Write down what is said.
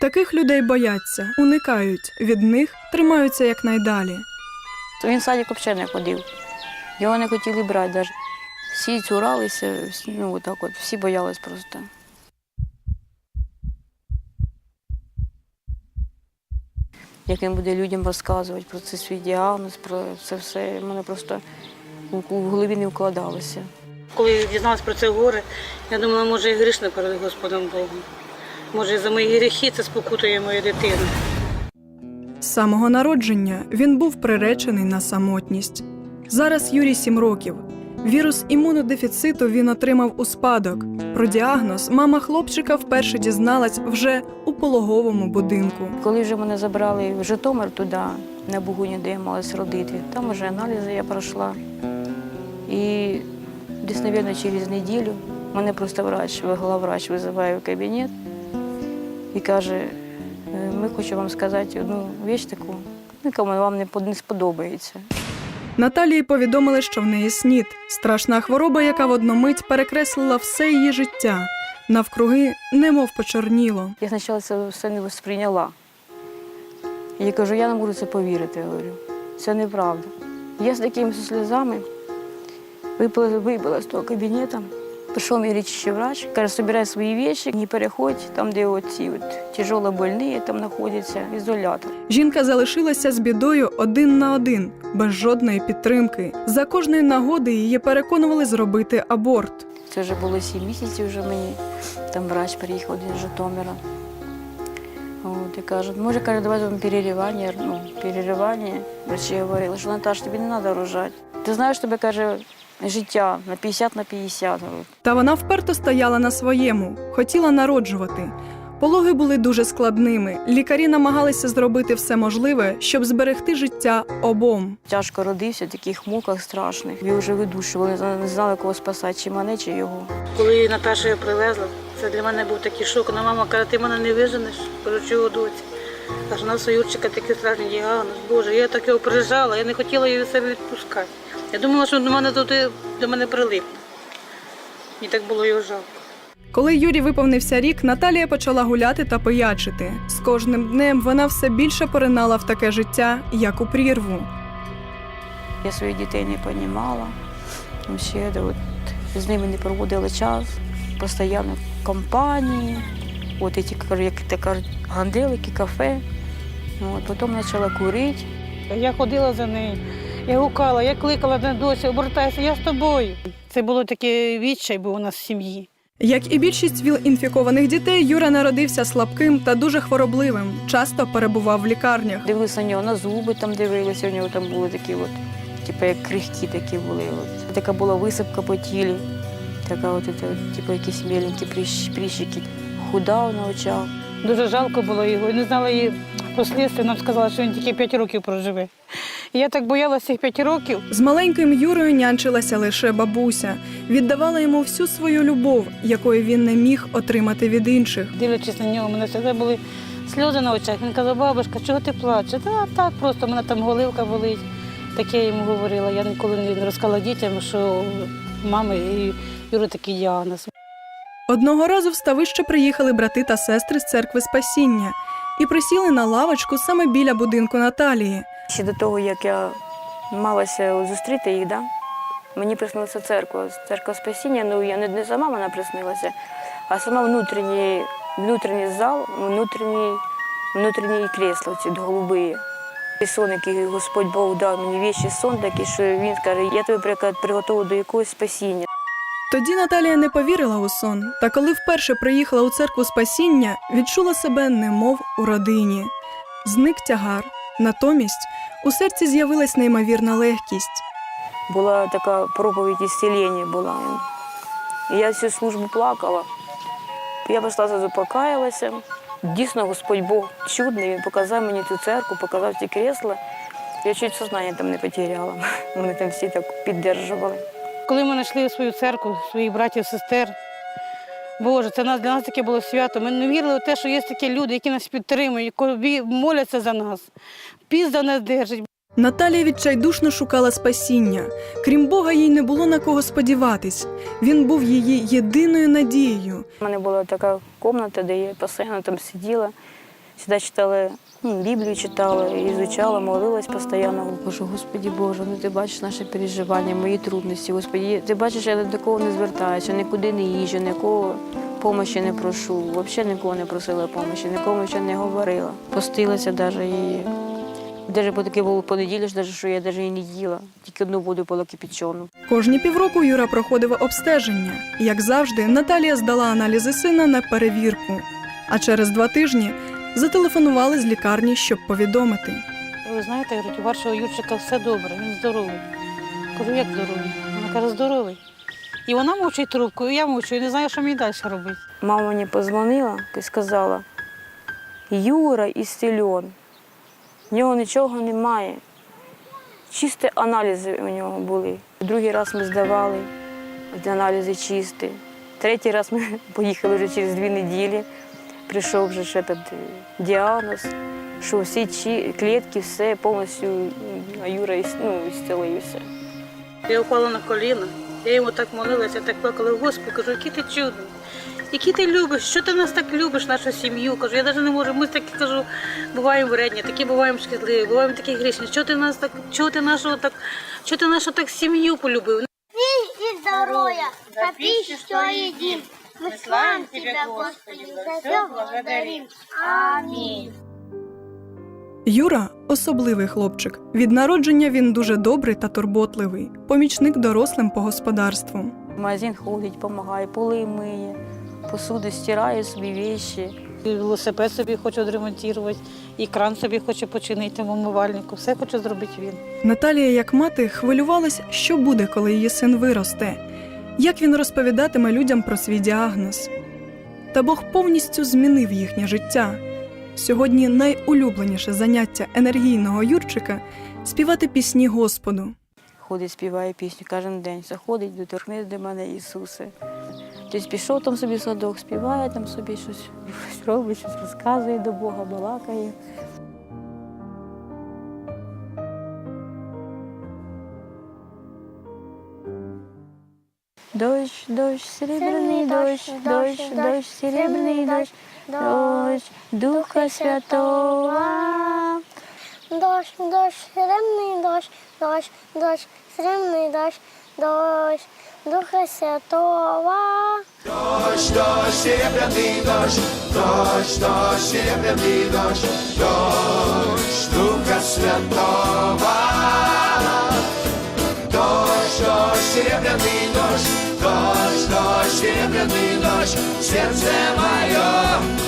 Таких людей бояться, уникають, від них тримаються якнайдалі. Він в садик взагалі не ходив. Його не хотіли брати навіть. Всі цуралися, ну отак от, всі боялись просто. Як він буде людям розказувати про це свій діагноз, про це все, в мене просто у, у голові не вкладалося. Коли дізналась про це горе, я думала, може, я грішна перед Господом Богом. Може, за мої гріхи це спокутує мою дитину. З самого народження він був приречений на самотність. Зараз Юрій 7 років. Вірус імунодефіциту він отримав у спадок. Про діагноз мама хлопчика вперше дізналась вже у пологовому будинку. Коли вже мене забрали в Житомир туди, на Бугуні, де я малась родити, там вже аналізи я пройшла. І десь, мабуть, через неділю мене просто врач, главврач визиває в кабінет і каже, «Е, ми хочемо вам сказати одну річ таку, яка вам не не сподобається. Наталії повідомили, що в неї снід страшна хвороба, яка в одну мить перекреслила все її життя. Навкруги немов почорніло. Я спочатку це все не сприйняла. Я кажу, я не можу це повірити. Я говорю, це неправда. Я з такими сльозами випила, вибила з того кабінету. Прийшов мій лічащий врач, каже, собирай свої речі, не переходь, там, де оці от тяжело больні, там знаходяться, ізолятор. Жінка залишилася з бідою один на один, без жодної підтримки. За кожної нагоди її переконували зробити аборт. Це вже було сім місяців вже мені. Там врач приїхав з Житомира. От, і каже, може, каже, давай зробимо переривання. Ну, переривання. Врачі говорили, що Наташ, тобі не треба рожати. Ти знаєш, тобі каже, життя на 50 на 50. Та вона вперто стояла на своєму, хотіла народжувати. Пологи були дуже складними. Лікарі намагалися зробити все можливе, щоб зберегти життя обом. Тяжко родився, в таких муках страшних. Його вже видушували, не знали, кого спасати, чи мене, чи його. Коли Наташу я привезла, це для мене був такий шок. Вона мама каже, ти мене не виженеш. Кажу, чого доці? Каже, у нас у Юрчика страшний діагноз. Боже, я так його прижала, я не хотіла її себе відпускати. Я думала, що до мене туди до мене прилипне. Мені так було його жалко. Коли Юрій виповнився рік, Наталія почала гуляти та пиячити. З кожним днем вона все більше поринала в таке життя, як у прірву. Я своїх дітей не розуміла. Ще от, з ними не проводила час, постійно в компанії, от ці, ганделики, кафе. От, потім почала курити. Я ходила за нею, я гукала, я кликала на досі, обертайся, я з тобою. Це було таке відчай, був у нас в сім'ї. Як і більшість ВІЛ-інфікованих дітей, Юра народився слабким та дуже хворобливим, часто перебував в лікарнях. Дивилися на нього на зуби, там дивилися, у нього там були такі от, типу як крихкі такі були. От. Така була висипка по тілі, така от, от, типу якісь міленькі прищ, прищики. Худав на очах. Дуже жалко було його. Не знала її послідствия, нам сказала, що він тільки 5 років проживе. Я так боялася цих 5 років. З маленьким Юрою нянчилася лише бабуся, віддавала йому всю свою любов, якої він не міг отримати від інших. Дивлячись на нього, мене завжди були сльози на очах. Він казав, бабушка, чого ти плачеш? Та так, просто мене там голивка болить. Таке я йому говорила. Я ніколи не розказала дітям, що мами і Юри такий діагноз. Одного разу в ставище приїхали брати та сестри з церкви Спасіння і присіли на лавочку саме біля будинку Наталії. Ще до того, як я малася зустріти їх, да? мені приснилася церква, церква спасіння. Ну я не, сама вона приснилася, а сама внутрішній, внутрішній зал, внутрішній, внутрішні кресла, ці голуби. І сон, який Господь Бог дав мені вічий сон такий, що він каже, я тебе при- приготував до якогось спасіння. Тоді Наталія не повірила у сон, та коли вперше приїхала у церкву Спасіння, відчула себе немов у родині. Зник тягар. Натомість у серці з'явилась неймовірна легкість. Була така проповідь ісцілення була. І я всю службу плакала. Я пішла зразу покаялася. Дійсно, Господь Бог чудний, він показав мені цю церкву, показав ці крісла. Я чуть сознання там не потеряла. Вони там всі так підтримували. Коли ми знайшли свою церкву, своїх братів, сестер, Боже, це нас для нас таке було свято. Ми не вірили в те, що є такі люди, які нас підтримують, які моляться за нас, піс за нас держить. Наталія відчайдушно шукала спасіння. Крім Бога, їй не було на кого сподіватись. Він був її єдиною надією. У мене була така кімната, де я постійно там сиділа, Всегда читала, ну, Біблію читала, ізучала, молилась постійно. Боже, Господі Боже, ну ти бачиш наші переживання, мої трудності. Господі, ти бачиш, я до кого не звертаюся, нікуди не їжджу, нікого помощі не прошу. Взагалі нікого не просила помощі, нікому ще не говорила. Постилася навіть і навіть по таке було понеділі, що я навіть і не їла, тільки одну воду пила кипячену. Кожні півроку Юра проходив обстеження. Як завжди, Наталія здала аналізи сина на перевірку. А через два тижні зателефонували з лікарні, щоб повідомити. Ви знаєте, говорить, у вашого Юрчика все добре, він здоровий. Кажу, як здоровий? Вона каже, здоровий. І вона мовчить трубку, і я мовчу, і не знаю, що мені далі робити. Мама мені позвонила і сказала: Юра ісцельон, в нього нічого немає. Чисті аналізи у нього були. Другий раз ми здавали, аналізи чисті. Третій раз ми поїхали вже через дві неділі. Прийшов вже ще этот діагноз, що всі чі- клітки, все повністю Юра іс- ну, ісцелився. Я впала на коліна, я йому так молилася, так плакала, Господи, кажу, який ти чудний. Який ти любиш, що ти нас так любиш, нашу сім'ю? Кажу, я навіть не можу. Ми такі кажу, буваємо вредні, такі буваємо шкідливі, буваємо такі грішні. Чого ти нас так, чого ти нашу так, чого ти нашу так сім'ю полюбив? и здоровья, за пищу, что едим. Мы славим Тебя, Господи, за все благодарим. Аминь. Юра особливий хлопчик. Від народження він дуже добрий та турботливий, помічник дорослим по господарству. В магазин ходить, допомагає, поли миє, посуду стирає собі віші. І велосипед собі хоче відремонтувати, і кран собі хоче починити в умивальнику. Все хоче зробити він. Наталія, як мати, хвилювалась, що буде, коли її син виросте, як він розповідатиме людям про свій діагноз. Та Бог повністю змінив їхнє життя. Сьогодні найулюбленіше заняття енергійного Юрчика співати пісні Господу. Ходить, співає пісню кожен день. Заходить, доторкнись до мене, Ісусе. Тобто пішов там собі в садок, співає там собі щось, щось робить, щось розказує до Бога, балакає. Дощ, дощ, серебряний дощ, дощ, дощ, серебряний дощ, дощ, Духа Святого. Дождь, дождь, серебряный дождь, дождь, дождь, серебряный дождь, дождь, Духа Святого. Дождь, дождь, серебряный дождь, дождь, дождь, серебряный дождь, дождь Духа Святого. Дождь, дождь, серебряный дождь, дождь, дождь, серебряный дождь, сердце мое